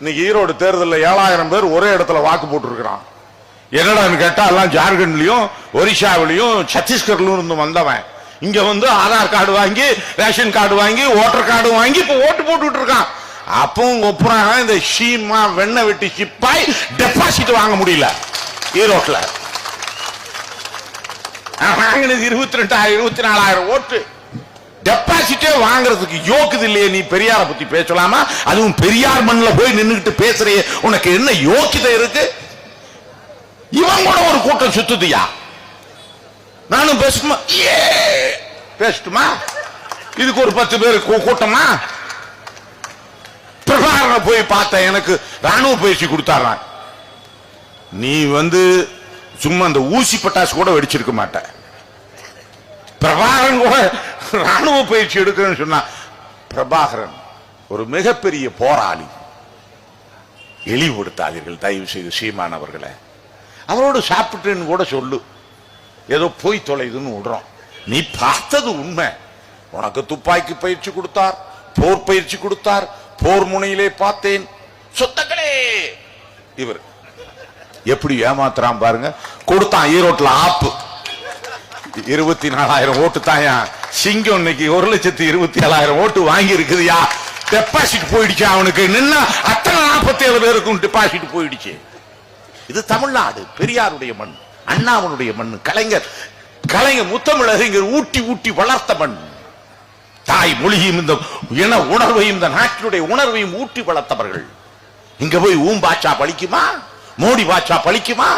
இன்னைக்கு ஈரோடு தேர்தலில் ஏழாயிரம் பேர் ஒரே இடத்துல வாக்கு போட்டுருக்கிறான். என்னடான்னு கேட்டா எல்லாம் ஜார்க்கண்ட்லயும் ஒரிசாவிலையும் சத்தீஸ்கர்லயும் இருந்து வந்தவன். இங்க வந்து ஆதார் கார்டு வாங்கி ரேஷன் கார்டு வாங்கி ஓட்டர் கார்டு வாங்கி இப்ப ஓட்டு போட்டுட்டு இருக்கான் அப்பவும் ஒப்புறாங்க இந்த ஷீமா வெண்ணெய் வெட்டி சிப்பாய் டெபாசிட் வாங்க முடியல. ஈரோட்ல வாங்கினது இருபத்தி ரெண்டாயிரம் இருபத்தி நாலாயிரம் ஓட்டு. டெபாசிட்டே வாங்குறதுக்கு யோக்குது இல்லையே நீ பெரியார பத்தி பேசலாமா? அதுவும் பெரியார் மண்ணில் போய் நின்னுகிட்டு பேசுறியே உனக்கு என்ன யோக்கியதை இருக்கு? இவன் கூட ஒரு கூட்டம் சுத்துதியா? நானும் பேசுமா ஏ பேசட்டுமா? இதுக்கு ஒரு பத்து பேர் கூட்டமா? பிரபாகரனை போய் பார்த்தேன் எனக்கு ராணுவ பயிற்சி கொடுத்தாரான் நீ வந்து சும்மா அந்த ஊசி பட்டாசு கூட வெடிச்சிருக்க மாட்ட. பிரபாகரன் கூட ராணுவ பயிற்சி எடுக்கிறேன்னு சொன்னா பிரபாகரன் ஒரு மிகப்பெரிய போராளி. இழிவுபடுத்தாதீர்கள் தயவு செய்து சீமான் அவர்களை. அவரோடு சாப்பிட்டுன்னு கூட சொல்லு. ஏதோ போய் தொலைதுன்னு விடுறோம். நீ பார்த்தது உண்மை. உனக்கு துப்பாக்கி பயிற்சி கொடுத்தார் போர் பயிற்சி கொடுத்தார் போர் முனையிலே பார்த்தேன். சொத்தங்களே இவர் எப்படி ஏமாத்துறான் பாருங்க. கொடுத்தான் ஈரோட்ல ஆப்பு. இருபத்தி நாலாயிரம் ஓட்டு தாயா சிங்கம் இன்னைக்கு ஒரு லட்சத்தி இருபத்தி ஏழாயிரம் ஓட்டு வாங்கி இருக்குதுயா டெபாசிட் போயிடுச்சு அவனுக்கு? நின்னா அத்தனை நாற்பத்தி ஏழு பேருக்கும் டெபாசிட் போயிடுச்சு. இது தமிழ்நாடு பெரியாருடைய மண் அண்ணாவனுடைய மண் கலைஞர் கலைஞர் முத்தமிழறிஞர் ஊட்டி ஊட்டி வளர்த்த மண். தாய் மொழியும் இந்த இன உணர்வையும் இந்த நாட்டினுடைய உணர்வையும் ஊட்டி வளர்த்தவர்கள். இங்க போய் ஊம் பாச்சா பழிக்குமா? மோடி பாச்சா பழிக்குமா?